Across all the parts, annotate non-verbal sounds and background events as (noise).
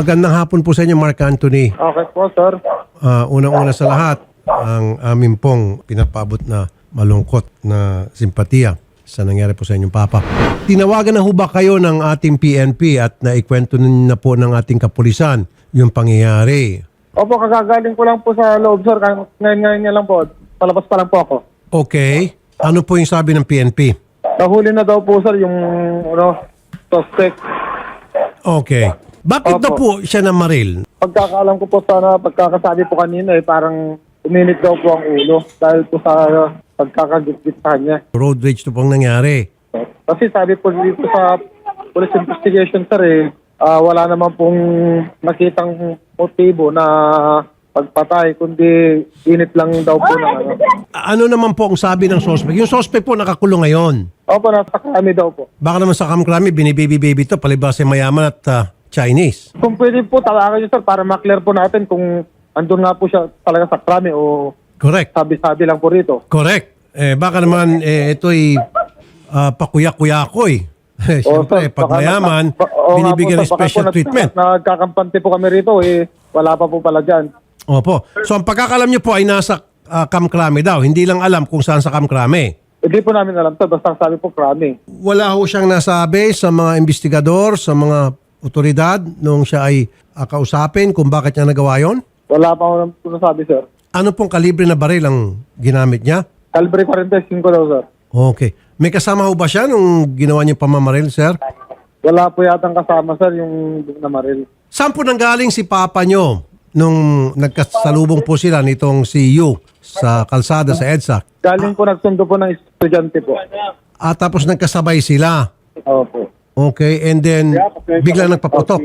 Magandang hapon po sa inyo, Mark Anthony. Okay po, sir. Ah, unang-una sa lahat, ang amin pong pinapabot na malungkot na simpatiya sa nangyari po sa inyong papa. Tinawagan na ho ba kayo ng ating PNP at naikwento na po ng ating kapulisan yung pangyayari? Opo, kagagaling ko lang po sa loob, sir. Ngayon, ngayon niya lang po. Palabas pa lang po ako. Okay. Ano po yung sabi ng PNP? Nahuli na daw po, sir, yung ano, suspect. Okay. Bakit Opo. daw po siya na maril? Pagkakaalam ko po sana, pagkakasabi po kanina, eh, parang uminit daw po ang ulo dahil po sa uh, pagkakagitgit sa kanya. Road rage to pong nangyari. Kasi sabi po dito sa police investigation, sir, eh, ah, wala naman pong nakitang motibo na pagpatay, kundi init lang daw po ng ano. Ano naman po ang sabi ng suspect? Yung suspect po nakakulong ngayon. Opo, nasa kami daw po. Baka naman sa kamkrami, binibaby-baby to, palibas ay mayaman at ah, Chinese. Kung pwede po, tawagan niyo sir para maklear po natin kung andun nga po siya talaga sa krami o Correct. sabi-sabi lang po rito. Correct. Eh, baka naman eh, ito'y uh, pakuya-kuyakoy. Eh, (laughs) Siyempre, sir, pag baka mayaman, nga binibigyan po, ng sir, baka special po nag- treatment. Nagkakampante po kami rito eh, wala pa po pala dyan. Opo. So, ang pagkakalam niyo po ay nasa uh, kamkrami daw. Hindi lang alam kung saan sa kamkrami. Hindi po namin alam sir, basta sabi po krami. Wala ho siyang nasabi sa mga investigador, sa mga otoridad nung siya ay uh, kausapin kung bakit niya nagawa yon? Wala pa ako po nasabi sir. Ano pong kalibre na baril ang ginamit niya? Calibre 45 daw sir. Okay. May kasama ho ba siya nung ginawa niya pamamaril, sir? Wala po yatang kasama sir yung namaril. Saan po nanggaling si Papa nyo nung nagkasalubong po sila nitong si Yu sa kalsada sa EDSA? Galing po nagsundo po ng estudyante po. At tapos nagkasabay sila. Opo. Okay, and then biglang nagpaputok.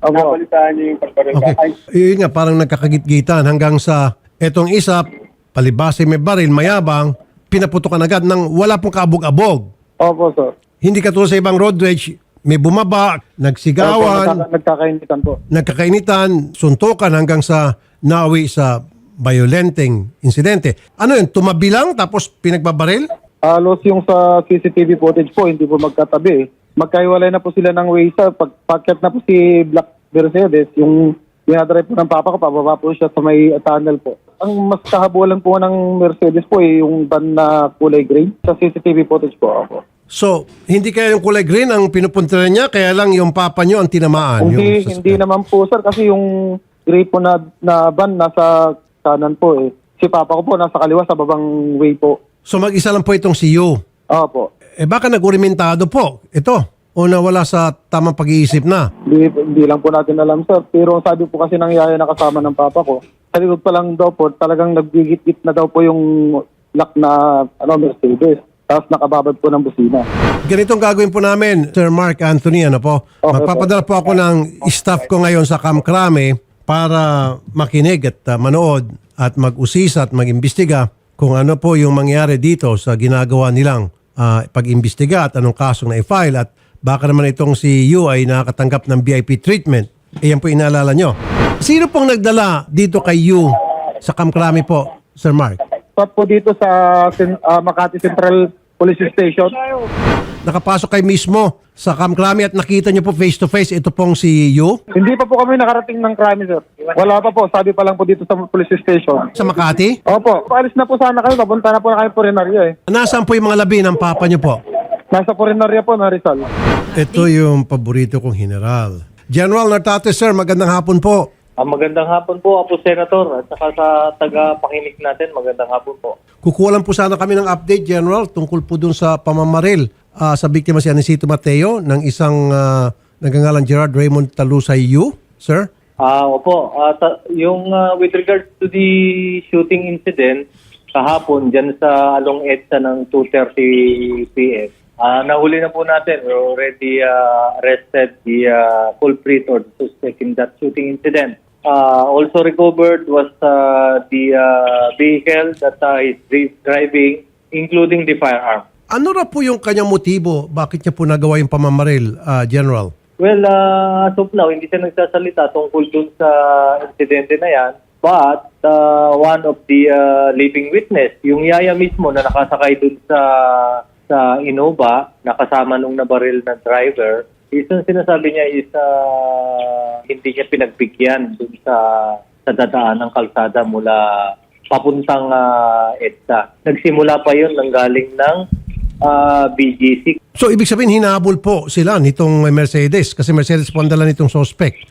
Opo. Okay. Yun nga, parang nagkakagitgitan hanggang sa etong isa, palibase may baril, mayabang, pinaputokan agad ng wala pong kaabog-abog. Opo sir. Hindi katulad sa ibang road rage, may bumaba, Opo, nagsigawan, nagkaka- nagkakainitan po. nagkakainitan, suntukan hanggang sa nawi sa violenting insidente. Ano yun, tumabi lang tapos pinagbabaril? Halos yung sa CCTV footage po, hindi po magkatabi. eh. Magkaiwalay na po sila ng way sa pagpakyat na po si Black Mercedes, yung dinadrive po ng papa ko, pababa po siya sa may tunnel po. Ang mas kahabulan po ng Mercedes po eh, yung van na kulay green sa CCTV footage po ako. So, hindi kaya yung kulay green ang pinupunta niya, kaya lang yung papa niyo ang tinamaan. Hindi, yung hindi naman po sir kasi yung gray po na, na van nasa kanan po eh. Si papa ko po nasa kaliwa sa babang way po. So, mag-isa lang po itong si Yu. Opo. Eh baka nagurimentado po. Ito. O nawala sa tamang pag-iisip na. Hindi, hindi lang po natin alam, sir. Pero sabi po kasi ng yaya na kasama ng papa ko, sa likod pa lang daw po, talagang naggigit-git na daw po yung lock na ano, Mercedes. Tapos nakababad po ng busina. Ganitong gagawin po namin, Sir Mark Anthony, ano po? Okay Magpapadala po ako ng staff ko ngayon sa Kamkrame para makinig at uh, manood at mag-usisa at mag-imbestiga kung ano po yung mangyari dito sa ginagawa nilang uh, pag-imbestiga at anong kasong na-file at baka naman itong si Yu ay nakakatanggap ng VIP treatment. Iyan po inaalala nyo. Sino pong nagdala dito kay Yu sa Kamkrame po, Sir Mark? Stop po dito sa Sen- ah, Makati Central Police Station. Nakapasok kayo mismo sa Kamkrami at nakita niyo po face to face ito pong si Yu Hindi pa po kami nakarating ng crime, sir. Wala pa po. Sabi pa lang po dito sa police station. sa Makati. Opo. Paalis na po sana kami. Papunta na po na kami Purinarya eh. Nasaan po yung mga labi ng papa niyo po? Nasa Purinarya po na Rizal. Ito yung paborito kong general. General Nartate, sir, magandang hapon po. Ah, magandang hapon po, Apo Senator, at saka sa taga-pakinig natin, magandang hapon po. Kukuha lang po sana kami ng update, General, tungkol po dun sa pamamaril ah, sa biktima si Anisito Mateo ng isang uh, nagangalang Gerard Raymond Talusay Yu, sir. Ah, opo, ah, ta- yung ah, with regards to the shooting incident kahapon dyan sa Along EDSA ng 2.30 p.m., ah, nahuli na po natin. We already ah, arrested the ah, culprit or the suspect in that shooting incident. Ah, also recovered was ah, the ah, vehicle that ah, is dri- driving, including the firearm. Ano ra po yung kanyang motibo? Bakit niya po nagawa yung pamamaril, ah, General? Well, uh, as of now, hindi siya nagsasalita tungkol dun sa insidente na yan. But uh, one of the uh, living witness, yung yaya mismo na nakasakay dun sa sa Innova, nakasama nung nabaril na driver, is ang sinasabi niya is uh, hindi niya pinagbigyan dun sa sa dadaan ng kalsada mula papuntang ah, EDSA. Nagsimula pa yun nang galing ng ah, BGC. So ibig sabihin hinabol po sila nitong Mercedes kasi Mercedes po ang dala nitong suspect.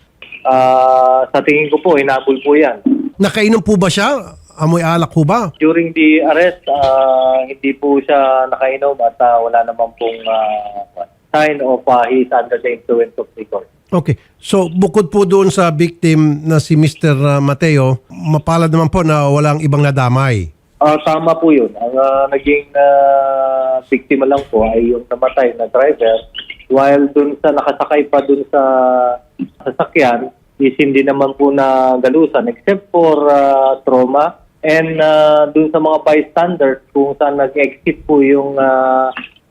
Ah, sa tingin ko po, hinabol po yan. Nakainom po ba siya? Amoy alak po ba? During the arrest, ah, hindi po siya nakainom at ah, wala naman pong ah, sign of ah, he's under the influence of liquor. Okay. So bukod po doon sa victim na si Mr. Mateo, mapalad naman po na walang ibang nadamay. Ah, tama po yun. Ang ah, naging ah, biktima lang po ay yung namatay na driver while dun sa nakasakay pa dun sa sasakyan is hindi naman po na galusan except for ah, trauma and ah, dun sa mga bystanders kung saan nag-exit po yung ah,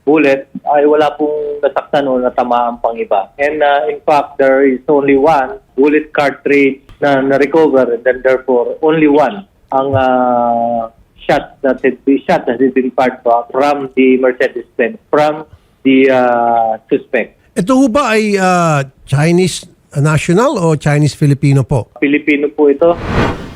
bullet ay wala pong nasaktan o natamaan pang iba. And ah, in fact, there is only one bullet cartridge na na-recover and then therefore only one ang ah, shot that had been shot that had been fired from the Mercedes-Benz from the ah, suspect. Ito ho ba ay ah, Chinese national o Chinese Filipino po? Pilipino po ito.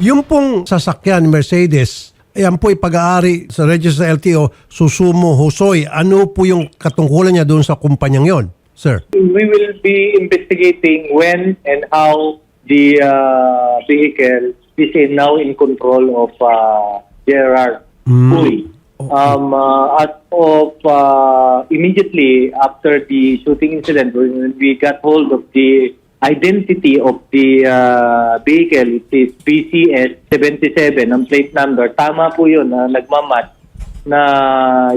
Yung pong sasakyan Mercedes, ayan po ipag-aari sa register sa LTO, Susumo Hosoy. Ano po yung katungkulan niya doon sa kumpanyang yon, sir? We will be investigating when and how the uh, vehicle is in, now in control of uh, Gerard Mm. Uy. Um, uh, as of uh, immediately after the shooting incident, when we got hold of the identity of the uh, vehicle, it is BCS 77, ang plate number. Tama po yun, na nagmamat na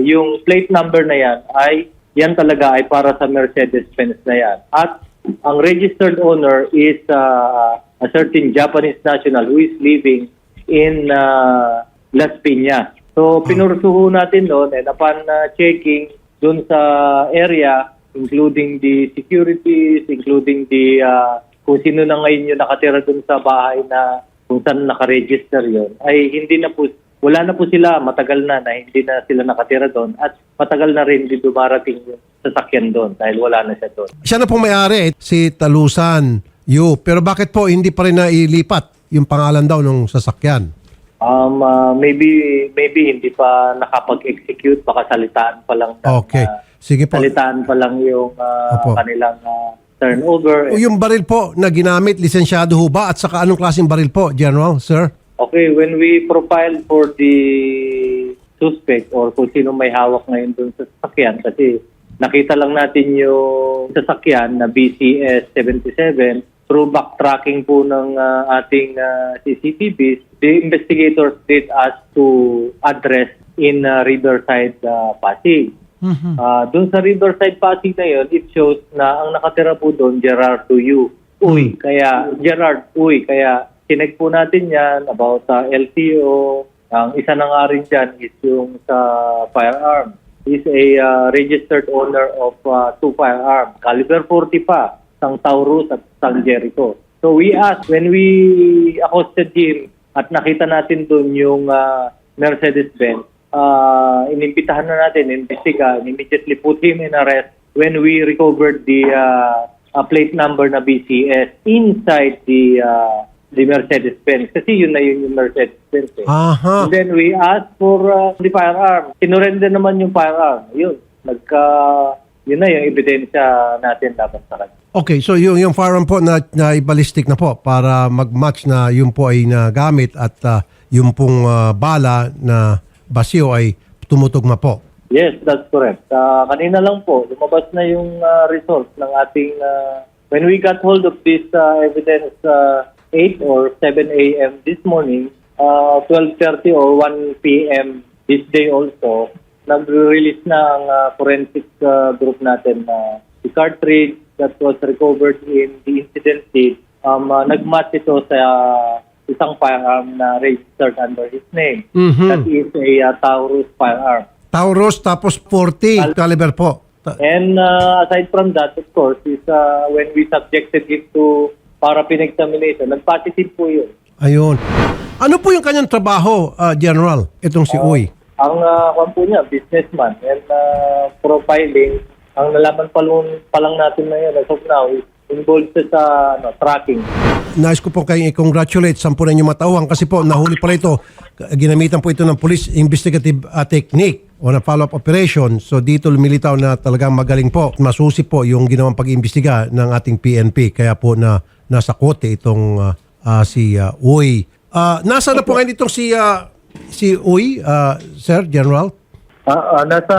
yung plate number na yan ay yan talaga ay para sa Mercedes-Benz na yan. At ang registered owner is uh, a certain Japanese national who is living in uh, Las Piñas. So pinursuho natin doon and upon uh, checking doon sa area including the securities, including the uh, kung sino na ngayon yung nakatira doon sa bahay na kung saan nakaregister yon ay hindi na po wala na po sila matagal na na hindi na sila nakatira doon at matagal na rin hindi dumarating yung sasakyan doon dahil wala na siya doon. Siya na pong may-ari, si Talusan Yu. Pero bakit po hindi pa rin nailipat yung pangalan daw ng sasakyan? Um, uh, maybe maybe hindi pa nakapag-execute baka salitaan pa lang ng, Okay. Sige po. salitaan pa lang yung uh, Opo. kanilang uh, turnover. O yung baril po na ginamit, lisensyado ho ba? At saka anong klaseng baril po, General, sir? Okay, when we profile for the suspect or kung sino may hawak ngayon dun sa sasakyan kasi nakita lang natin yung sasakyan na BCS 77 through backtracking po ng uh, ating uh, CCTVs, the investigators did us to address in uh, Riverside, uh, Pasig. Ah, doon sa Riverside Pasig na yun, it shows na ang nakatira po doon, Gerard Tuyu. Uy, kaya, Gerard, uy, kaya tinag po natin yan about sa LTO. Ang isa na nga rin dyan is yung sa firearm. He's a ah, registered owner of ah, two firearms, caliber 40 pa, sang Taurus at sang Jericho. So we asked, when we accosted him at nakita natin doon yung ah, Mercedes-Benz, uh, inimbitahan na natin, investiga, and immediately put him in arrest when we recovered the uh, uh, plate number na BCS inside the uh, the Mercedes-Benz. Kasi yun na yun yung Mercedes-Benz. Eh. Aha. And then we asked for uh, the firearm. Sinurrender naman yung firearm. Yun. Nagka, yun na yung ebidensya natin dapat sa kanya. Okay, so yung, yung firearm po na, na ballistic na po para mag-match na yun po ay nagamit at ah, yung pong ah, bala na basyo ay tumutugma po. Yes, that's correct. Uh, kanina lang po, lumabas na yung uh, result ng ating... uh, when we got hold of this uh, evidence uh, 8 or 7 a.m. this morning, uh, 12.30 or 1 p.m. this day also, nag-release na ang uh, forensic uh, group natin na the cartridge that was recovered in the incident scene, um, uh, nag-match ito sa uh, isang firearm na registered under his name. Mhm. That is a uh, Taurus firearm. Tauros tapos 40 caliber po. And uh, aside from that, of course, is uh, when we subjected him to para pinexamination, nag-positive po yun. Ayun. Ano po yung kanyang trabaho, ah, General? Itong si Uy. Ang uh, kwan po niya, businessman and uh, profiling, ang nalaman pa lang, pa lang natin na yun as of now is involved siya sa ano, tracking. Nais ko po kayong i-congratulate sa po ninyo matauhan kasi po nahuli pala ito. Ginamitan po ito ng police investigative uh, technique o na follow-up operation. So dito lumilitaw na talagang magaling po. Masusi po yung ginawang pag-imbestiga ng ating PNP. Kaya po na nasa kote itong uh, uh, si uh, Uy. Uh, nasa na po ngayon itong si, uh, si Uy, uh, Sir General? Ah, ah, nasa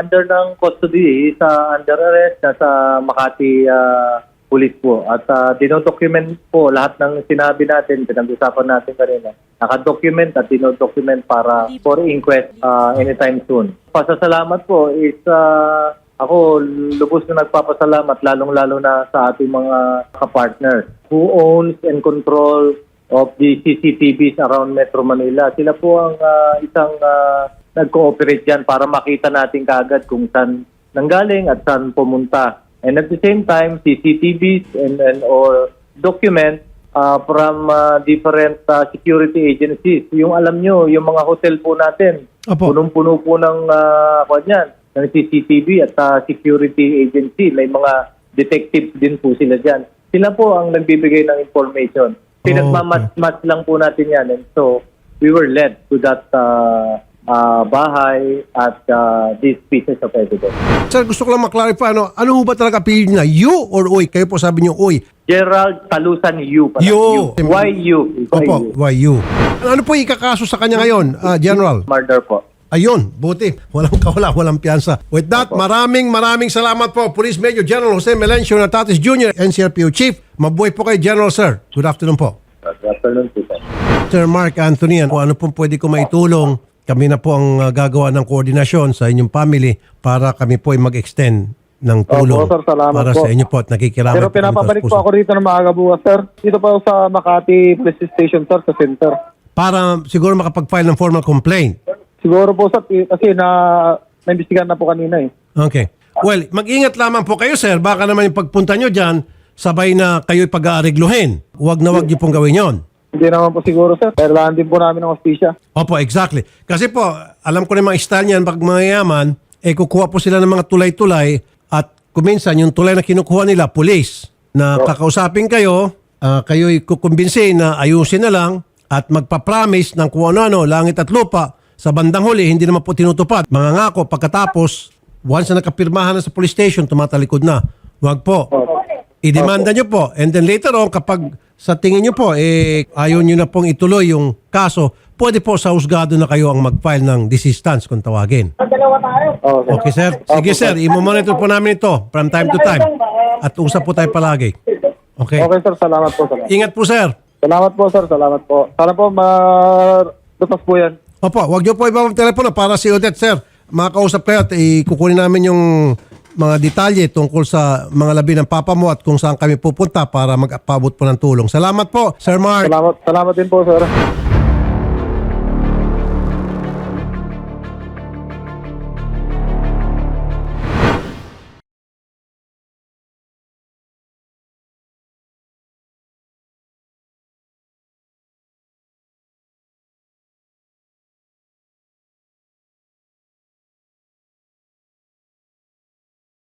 under ng custody, sa under arrest, nasa Makati ah, Police po. At uh, dinodocument po lahat ng sinabi natin, pinag-usapan natin kanina. Nakadocument at dinodocument para for inquest ah, anytime soon. Pasasalamat po is ah, ako lubos na nagpapasalamat lalong-lalo na sa ating mga kapartners who owns and control of the CCTVs around Metro Manila. Sila po ang ah, isang ah, nag-cooperate dyan para makita natin kaagad kung saan nanggaling at saan pumunta. And at the same time, CCTVs and, and or documents uh, from uh, different uh, security agencies. Yung alam nyo, yung mga hotel po natin, Opo. punong-puno po ng, uh, yan, ng CCTV at uh, security agency. May mga detectives din po sila dyan. Sila po ang nagbibigay ng information. Pinagmamatch lang po natin yan. And so, we were led to that uh, uh, bahay at uh, these pieces of evidence. Sir, gusto ko lang maklarify, ano, ano ba talaga apelido na? You or Uy? Kayo po sabi niyo Uy. Gerald Talusan Yu. pala. Yu. Why you? Why Opo, you? why you? Ano po ikakaso sa kanya ngayon, ah, General? Murder po. Ayun, buti. Walang kawala, walang piyansa. With that, maraming maraming salamat po. Police Major General Jose Melencio Natatis Jr., NCRPO Chief. Mabuhay po kay General, sir. Good afternoon po. Good afternoon po, sir. Sir Mark Anthony, kung ano pong pwede ko maitulong, kami na po ang ah, gagawa ng koordinasyon sa inyong family para kami po ay mag-extend ng tulong Opo, sir. Salamat para po. sa inyo po at nakikiramay Pero po pinapabalik po puso. ako rito ng maaga bukas, sir. Dito po sa Makati Police Station, sir, sa center. Para siguro makapag-file ng formal complaint. Siguro po, sir, eh, kasi na naimbestigahan na po kanina eh. Okay. Well, mag-ingat lamang po kayo, sir. Baka naman yung pagpunta nyo dyan, sabay na kayo'y pag-aarigluhin. Huwag na huwag nyo pong gawin yon. Hindi naman po siguro, sir. Kailangan din po namin ng hostisya. Opo, exactly. Kasi po, alam ko na yung mga style niyan, pag mayayaman, eh kukuha po sila ng mga tulay-tulay at kuminsan yung tulay na kinukuha nila, police, na kakausapin kayo, ah, kayo'y kukumbinsi na ayusin na lang at magpapromise ng kung ano-ano, langit at lupa, sa bandang huli, hindi naman po tinutupad. Mga ngako, pagkatapos, once na nakapirmahan na sa police station, tumatalikod na. Huwag po. I-demanda nyo po. And then later on, kapag sa tingin nyo po, eh, ayaw nyo na pong ituloy yung kaso, pwede po sa husgado na kayo ang mag-file ng desistance kung tawagin. Sir. Okay, sir? Sige, sir. I-monitor po namin ito from time to time. At usap po tayo palagi. Okay? Okay, sir. Salamat po, sir. Ingat po, sir. Salamat po, sir. Salamat po. Sana po ma-lutas po yan. Opo, wag niyo po ibabang telepono para si Odette, sir. Makakausap kayo at ikukunin namin yung mga detalye tungkol sa mga labi ng papa mo at kung saan kami pupunta para magpabot po ng tulong. Salamat po, Sir Mark. Salamat, salamat din po, sir.